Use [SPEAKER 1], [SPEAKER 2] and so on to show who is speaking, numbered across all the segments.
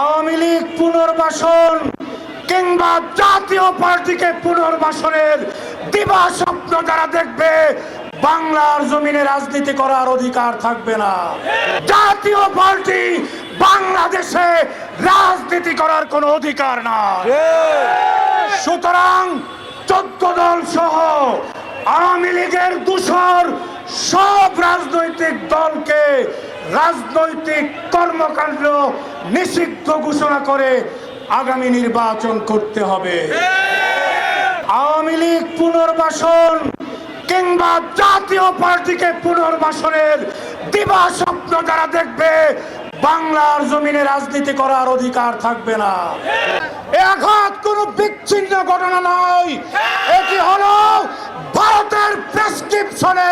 [SPEAKER 1] আওয়ামী লীগ পুনর্বাসন কিংবা জাতীয় পার্টিকে পুনর্বাসনের দিবা স্বপ্ন যারা দেখবে, বাংলার জমিনে রাজনীতি করার অধিকার থাকবে না। জাতীয় পার্টি বাংলাদেশে রাজনীতি করার কোনো অধিকার না সুতরাং চোদ্দ দল সহ আওয়ামী লীগের দূষর সব রাজনৈতিক দলকে রাজনৈতিক কর্মকাণ্ড নিষিদ্ধ ঘোষণা করে আগামী নির্বাচন করতে হবে। আওয়ামী লীগ পুনর্বাসন কিংবা জাতীয় পার্টিকে পুনর্বাসনের দিবা স্বপ্ন যারা দেখবে, বাংলার জমিনে রাজনীতি করার অধিকার থাকবে না। এ আঘাত কোন বিচ্ছিন্ন ঘটনা নয়। এটি হলো প্রেসক্রিপশনে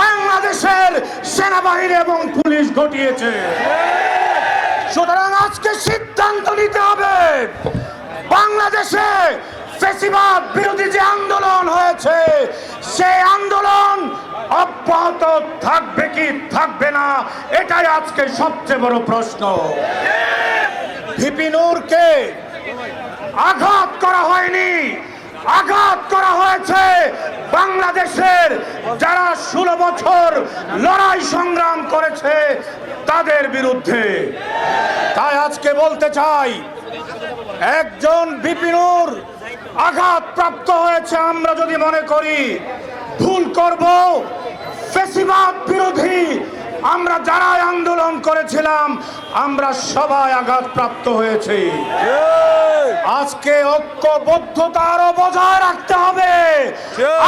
[SPEAKER 1] বাংলাদেশের সেনাবাহিনী এবং পুলিশ ঘটিয়েছে। সুতরাং আজকে সিদ্ধান্ত নিতে হবে। বাংলাদেশে ফেসিবাদ বিরোধী যে আন্দোলন হয়েছে সেই আন্দোলন অব্যাহত থাকবে কি থাকবে না এটাই আজকে সবচেয়ে বড় প্রশ্ন। ভিপিনুরকে আঘাত করা হয়নি আঘাত করা হয়েছে বাংলাদেশের যারা ষোলো বছর লড়াই সংগ্রাম করেছে তাদের বিরুদ্ধে। তাই আজকে বলতে চাই একজন বিপিনুর আঘাত প্রাপ্ত হয়েছে আমরা যদি মনে করি ভুল করব ফেসিবাদ বিরোধী আমরা যারাই আন্দোলন করেছিলাম আমরা সবাই আঘাত প্রাপ্ত হয়েছি। আজকে ঐক্যবদ্ধতা আরও বজায় রাখতে হবে।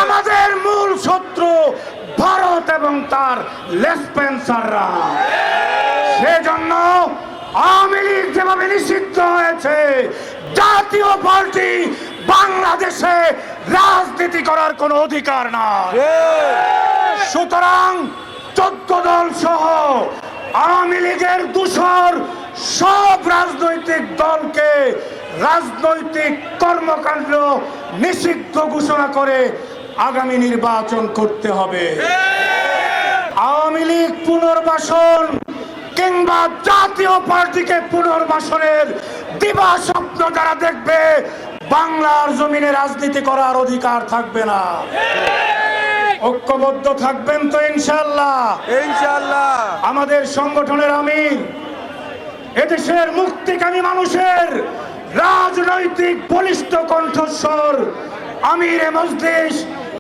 [SPEAKER 1] আমাদের মূল শত্রু ভারত এবং তার লেসপেন্সাররা। সেজন্য আওয়ামী লীগ যেভাবে নিষিদ্ধ হয়েছে, জাতীয় পার্টি বাংলাদেশে রাজনীতি করার কোনো অধিকার না সুতরাং চোদ্দ দল সহ আওয়ামী লীগের দূষর সব রাজনৈতিক দলকে রাজনৈতিক কর্মকাণ্ড নিষিদ্ধ ঘোষণা করে আগামী নির্বাচন করতে হবে। আওয়ামী লীগ পুনর্বাসন কিংবা জাতীয় পার্টিকে পুনর্বাসনের দিবা স্বপ্ন যারা দেখবে বাংলার জমিনে রাজনীতি করার অধিকার থাকবে না। ঐক্যবদ্ধ থাকবেন তো ইনশাল্লাহ
[SPEAKER 2] ইনশাল্লাহ
[SPEAKER 1] আমাদের সংগঠনের আমির এদেশের মুক্তিকামী মানুষের রাজনৈতিক বলিষ্ঠ কণ্ঠস্বর আমির এ মজলিস